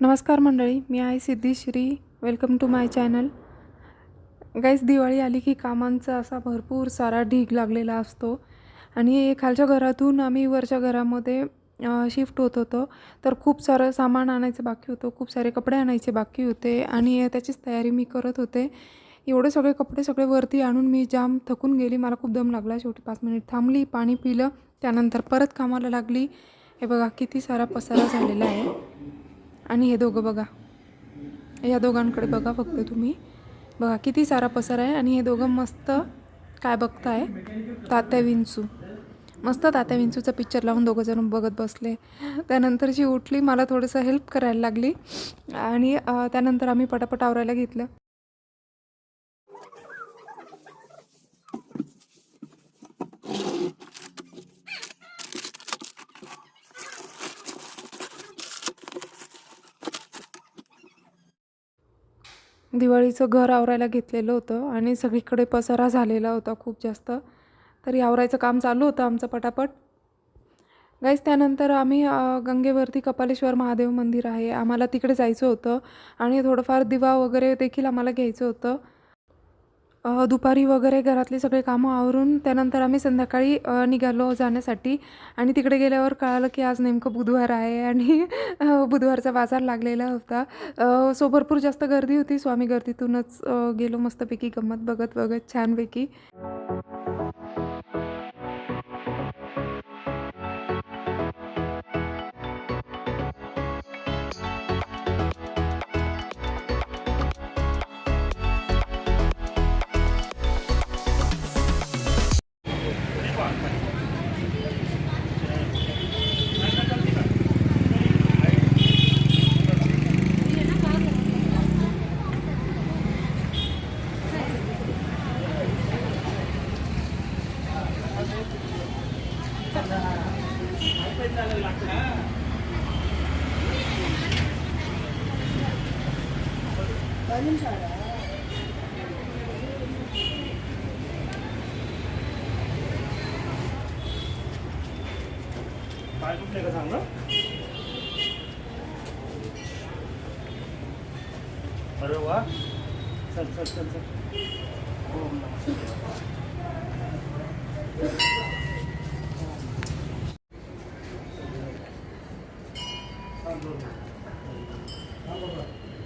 नमस्कार मंडळी मी आहे Siddhishree welcome to my channel guys Diwali आली की कामांचा असा भरपूर सारा ढीग लागलेला असतो. आणि खालच्या घरातून आम्ही वरच्या घरामध्ये शिफ्ट होत होतो. तर खूप सारं सामान आणायचं बाकी होतं खूप सारे कपडे आणायचे बाकी होते. आणि त्याचीच तयारी मी करत होते. एवढे सगळे कपडे सगळे वरती आणून मी जाम थकून गेली. मला खूप दम लागला. शेवटी पाच मिनिट थांबली पाणी पिलं. त्यानंतर परत कामाला लागली. हे बघा किती सारा पसारा झालेला आहे. आणि हे दोघं बघा. या दोघांकडे बघा फक्त तुम्ही. बघा किती सारा पसार आहे आणि हे दोघं मस्त काय बघताय? तात्या विंचू. मस्त तात्या विंचूचा पिक्चर लावून दोघं जण बघत बसले. त्यानंतर जी उठली मला थोडंसं हेल्प करायला लागली. आणि त्यानंतर आम्ही पटापट आवरायला घेतलं. दिवाळीचं घर आवरायला घेतलेलं होतं आणि सगळीकडे पसारा झालेला होता खूप जास्त. तरी आवरायचं काम चालू होतं आमचं पटापट. गाईस त्यानंतर आम्ही गंगेवरती कपालेश्वर महादेव मंदिर आहे. आम्हाला तिकडे जायचं होतं आणि थोडंफार दिवा वगैरे देखील आम्हाला घ्यायचं होतं. दुपारी वगैरे घरातली सगळे कामं आवरून त्यानंतर आम्ही संध्याकाळी निघालो जाण्यासाठी. आणि तिकडे गेल्यावर कळालं की आज नेमकं बुधवार आहे आणि बुधवारचा बाजार लागलेला होता. सो भरपूर जास्त गर्दी होती. सो आम्ही गर्दीतूनच गेलो मस्तपैकी गंमत बघत बघत छानपैकी. काय कुठले का सांग अरे वा चल चल चल चल ओम नमः शिवाय. थांब दोन मिनिट. थांब बाबा. चल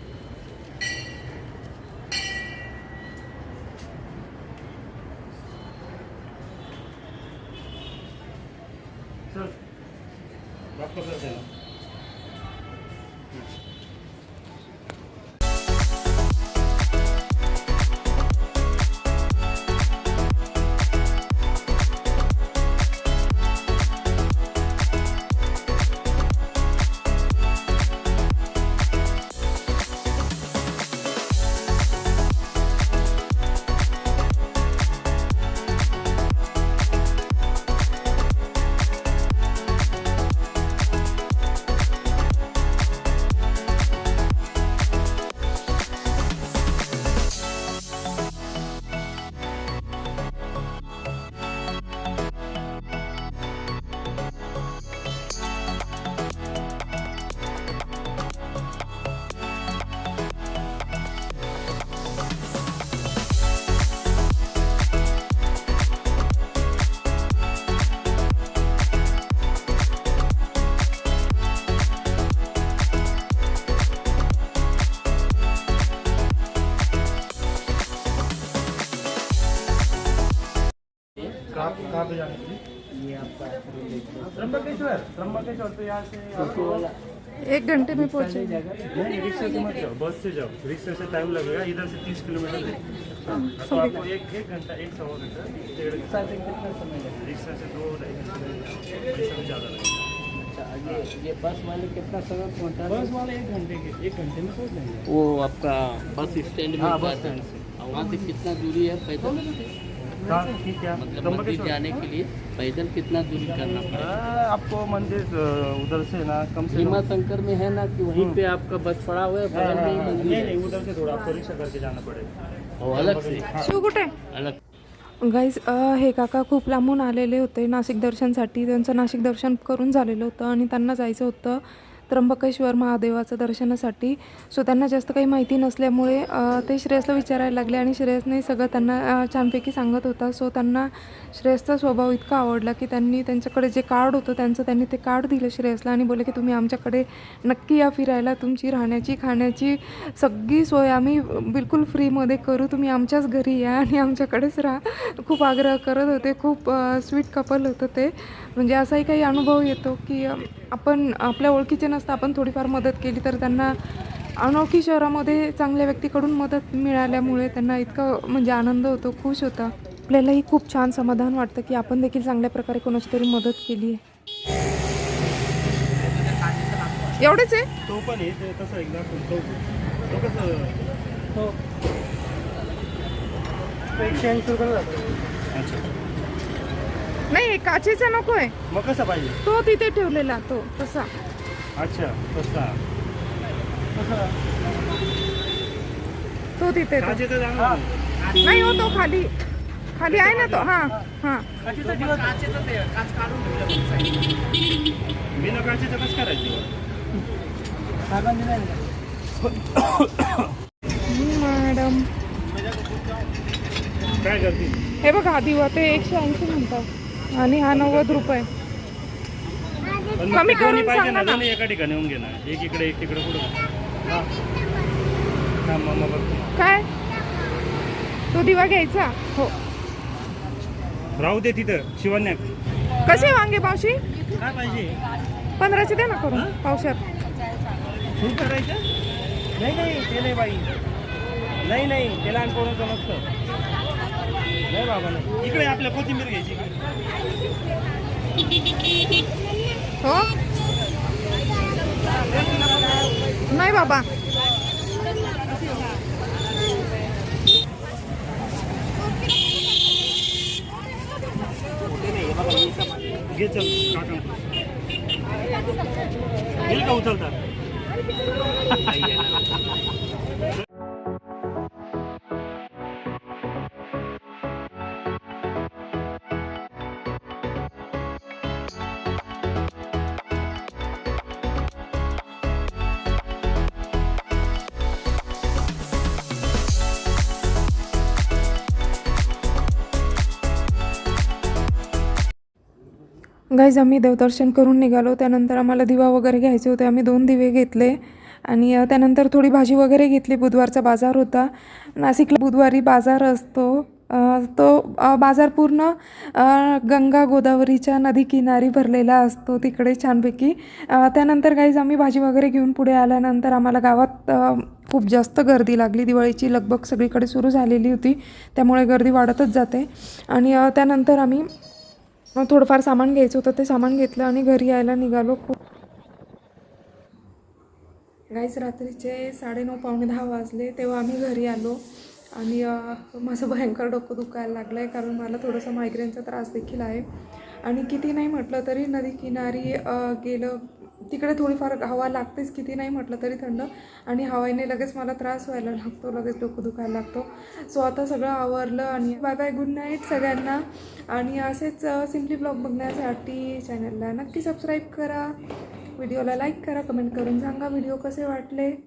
कहाँ कहाँ पे जाने के लिए? ये आपका त्र्यंबकेश्वर त्र्यंबकेश्वर तो यहाँ से एक घंटे में पहुँचे। नहीं रिक्शा से मत जाओ बस से जाओ। रिक्शा से टाइम लगेगा इधर से तीस किलोमीटर हाँ, तो आपको एक एक घंटा एक सवा घंटा डेढ़ घंटा। कितना समय लगेगा। रिक्शा से दो ढाई घंटे लगेगा। पैसा भी ज़्यादा लगेगा। अच्छा ये ये बस वाले कितना समय पहुँचा बस वाले एक घंटे के एक घंटे में पहुँच जाएँगे। वो आपका बस स्टैंड में हाँ, बस स्टैंड से। वहाँ से कितना दूरी है? पैदल? ठीक है मतलब मंदिर जाने के लिए पैदल कितना दूरी करना पड़ेगा? हाँ, आपको मंदिर उधर से ना कम से भीमा कम। शंकर में है ना कि वहीं पे आपका बस पड़ा हुआ है हाँ, बगल में ही हाँ, मंदिर नहीं है? नहीं उधर से थोड़ा आपको रिक्शा करके जाना पड़ेगा। और अलग से। हाँ, अलग। गाईज हे काका खूप लांबून आलेले होते नाशिक दर्शनसाठी. त्यांचं नाशिक दर्शन करून झालेलं होतं आणि त्यांना जायचं होतं. त्र्यंबकेश्वर महादेवाचं दर्शनासाठी. सो त्यांना जास्त काही माहिती नसल्यामुळे ते श्रेयसला विचारायला लागले आणि श्रेयसने सगळं त्यांना छानपैकी सांगत होता. सो त्यांना श्रेयसचा स्वभाव इतका आवडला की त्यांनी त्यांच्याकडे जे कार्ड होतं त्यांचं त्यांनी ते कार्ड दिलं श्रेयसला आणि बोलले की तुम्ही आमच्याकडे नक्की या फिरायला तुमची राहण्याची खाण्याची सगळी सोय आम्ही बिलकुल फ्रीमध्ये करू. तुम्ही आमच्याच घरी या आणि आमच्याकडेच राहा. खूप आग्रह करत होते. खूप स्वीट कपल होतं ते. म्हणजे असाही काही अनुभव येतो की आपण आपल्या ओळखीचे नसतं आपण थोडीफार मदत केली तर त्यांना अनोळखी शहरामध्ये चांगल्या व्यक्तीकडून मदत मिळाल्यामुळे त्यांना इतका म्हणजे आनंद होतो खुश होता. आपल्यालाही खूप छान समाधान वाटतं की आपण देखील चांगल्या प्रकारे कोणाची तरी मदत केली आहे. एवढेच आहे? तो पण आहे ते तसं एकदा नाही काचेचा नको आहे. मग कसं पाहिजे? तो तिथे ठेवलेला तो तसा. अच्छा तसा. तसा. तो तिथे तो. काचेचं चांगलं आहे. नाही. हो तो खाली. खाली आहे ना तो. हां हां. बिना काचेचं कसं करायचं मॅडम. काय करते? हे बघा दिवा ते एकशे ऐंशी म्हणतात. आणि हा नव्वद रुपये. कमी करून पाहिजे सांगा ना. दोन्ही एका ठिकाणी येऊन घे ना एक इकडे एक तिकडे कुठं हा. हा मामा बघतो. काय? तो दिवा घ्यायचा? हो. राहू दे तिथं शिवण्याक कसे वांगे काय पाहिजे? पंधराशे द्या ना करून पावशात करायचं? नाही नाही ते नाही बाई. नाही नाही ते लहान कोणाचं नसतं नाही बाबा नाही इकडे आपल्या कोथिंबीर घ्यायची. हो? नाही बाबा. घे चल काका. येईल का उचलता? गाईज आम्ही देवदर्शन करून निघालो. त्यानंतर आम्हाला दिवा वगैरे घ्यायचे होते. आम्ही दोन दिवे घेतले. आणि त्यानंतर थोडी भाजी वगैरे घेतली. बुधवारचा बाजार होता. नाशिकला बुधवारी बाजार असतो. तो बाजार पूर्ण गंगा गोदावरीच्या नदीकिनारी भरलेला असतो. तिकडे छानपैकी. त्यानंतर गाईज आम्ही भाजी वगैरे घेऊन पुढे आल्यानंतर आम्हाला गावात खूप जास्त गर्दी लागली. दिवाळीची लगबग सगळीकडे सुरू झालेली होती. त्यामुळे गर्दी वाढतच जाते. आणि त्यानंतर आम्ही मग थोडंफार सामान घ्यायचं होतं ते सामान घेतलं आणि घरी यायला निघालो खूप. गाईस रात्रीचे साडेनऊ पावणे दहा वाजले तेव्हा आम्ही घरी आलो. आणि माझं भयंकर डोकं दुखायला लागलं आहे कारण मला थोडंसं मायग्रेनचा त्रास देखील आहे. आणि किती नाही म्हटलं तरी नदी किनारी गेलं तिकडे थोडीफार हवा लागतेच किती नाही म्हटलं तरी थंड. आणि हवाईने लगेच मला त्रास व्हायला लागतो लगेच डोकं दुखायला लागतो. सो आता सगळं आवरलं आणि बाय बाय गुड नाईट सगळ्यांना. आणि असेच सिम्पली ब्लॉग बघण्यासाठी चॅनलला नक्की सबस्क्राईब करा. व्हिडिओला लाईक करा कमेंट करून सांगा व्हिडिओ कसे वाटले.